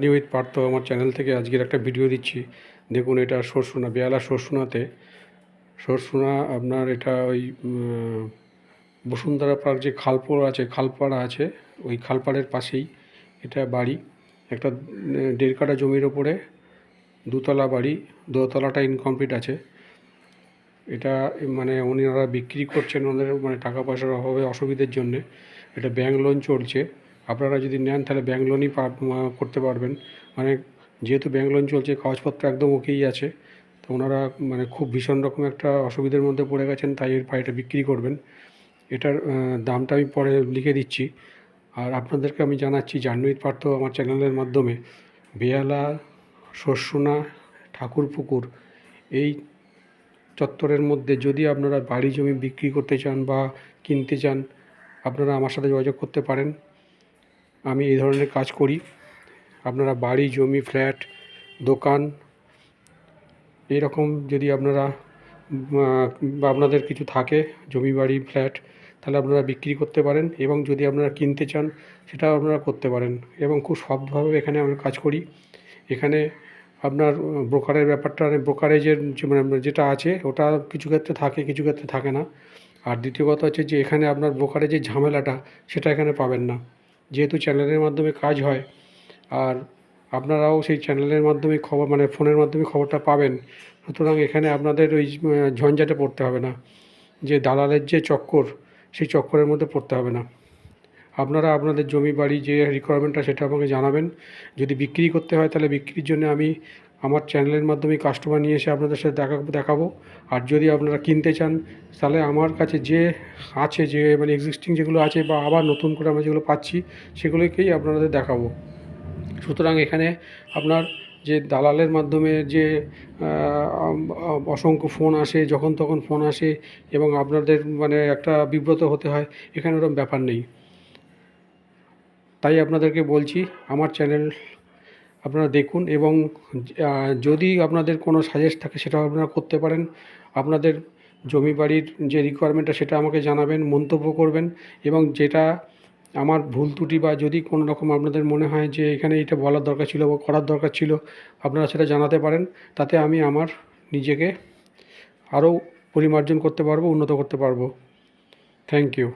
New with Partha আমার channel থেকে আজকের একটা ভিডিও দিচ্ছি। দেখুন, এটা সরসুনা, বেয়ালা সরসুনাতে। সরসুনা, আপনার এটা ওই বসুন্ধরা পার্ক যে খালপাড় আছে, খালপাড়া আছে, ওই খালপাড়ের পাশেই এটা বাড়ি। একটা দেড় কাঠা জমির ওপরে দুতলা বাড়ি, দোতলাটা ইনকমপ্লিট আছে। এটা মানে ওনারা বিক্রি করছেন ওদের মানে টাকা পয়সার অভাবে, অসুবিধের জন্যে। এটা ব্যাংক লোন চলছে। আপনারা যদি নেন তাহলে ব্যাংক লোনই করতে পারবেন। মানে যেহেতু ব্যাংক লোন চলছে, কাগজপত্র একদম ওকেই আছে। তো ওনারা মানে খুব ভীষণ রকম একটা অসুবিধার মধ্যে পড়ে গেছেন, তাই এর বাড়িটা বিক্রি করবেন। এটার দামটা আমি পরে লিখে দিচ্ছি। আর আপনাদেরকে আমি জানাচ্ছি, জাহ্নবীর পার্থ আমার চ্যানেলের মাধ্যমে, বেয়ালা শস্যনা ঠাকুরপুকুর, এই চত্বরের মধ্যে যদি আপনারা বাড়ি জমি বিক্রি করতে চান বা কিনতে চান, আপনারা আমার সাথে যোগাযোগ করতে পারেন। আমি এই ধরনের কাজ করি। আপনারা বাড়ি, জমি, ফ্ল্যাট, দোকান এইরকম যদি আপনারা বা আপনাদের কিছু থাকে, জমি, বাড়ি, ফ্ল্যাট, তাহলে আপনারা বিক্রি করতে পারেন এবং যদি আপনারা কিনতে চান, সেটাও আপনারা করতে পারেন এবং খুব সৎভাবে এখানে আমরা কাজ করি। এখানে আপনার ব্রোকারের ব্যাপারটা ব্রোকারেজের মানে যেটা আছে, ওটা কিছু ক্ষেত্রে থাকে, কিছু ক্ষেত্রে থাকে না। আর দ্বিতীয় কথা হচ্ছে যে, এখানে আপনার ব্রোকারেজের ঝামেলাটা, সেটা এখানে পাবেন না। যেহেতু চ্যানেলের মাধ্যমে কাজ হয়, আর আপনারাও সেই চ্যানেলের মাধ্যমে খবর মানে ফোনের মাধ্যমে খবরটা পাবেন, সুতরাং এখানে আপনাদের ওই ঝঞ্ঝাটে পড়তে হবে না। যে দালালের যে চক্কর, সেই চক্করের মধ্যে পড়তে হবে না। আপনারা আপনাদের জমি বাড়ি যে রিকোয়ারমেন্টটা সেটা আমাকে জানাবেন। যদি বিক্রি করতে হয়, তাহলে বিক্রির জন্য আমি আমার চ্যানেলের মাধ্যমে কাস্টমার নিয়ে এসে আপনাদের সাথে দেখা, দেখাবো। আর যদি আপনারা কিনতে চান, তাহলে আমার কাছে যে আছে, যে মানে এক্সিস্টিং যেগুলো আছে বা আবার নতুন করে আমরা যেগুলো পাচ্ছি, সেগুলোকেই আপনাদের দেখাবো। সুতরাং এখানে আপনার যে দালালের মাধ্যমে যে অসংখ্য ফোন আসে, যখন তখন ফোন আসে এবং আপনাদের মানে একটা বিব্রত হতে হয়, এখানে ওরকম ব্যাপার নেই। তাই আপনাদেরকে বলছি, আমার চ্যানেল আপনারা দেখুন এবং যদি আপনাদের কোনো সাজেস্ট থাকে সেটাও আপনারা করতে পারেন। আপনাদের জমি বাড়ির যে রিকোয়ারমেন্টটা সেটা আমাকে জানাবেন, মন্তব্য করবেন এবং যেটা আমার ভুল ত্রুটি বা যদি কোনো রকম আপনাদের মনে হয় যে এখানে এটা বলার দরকার ছিল বা করার দরকার ছিল, আপনারা সেটা জানাতে পারেন। তাতে আমি আমার নিজেকে আরও পরিমার্জন করতে পারব, উন্নত করতে পারব। Thank you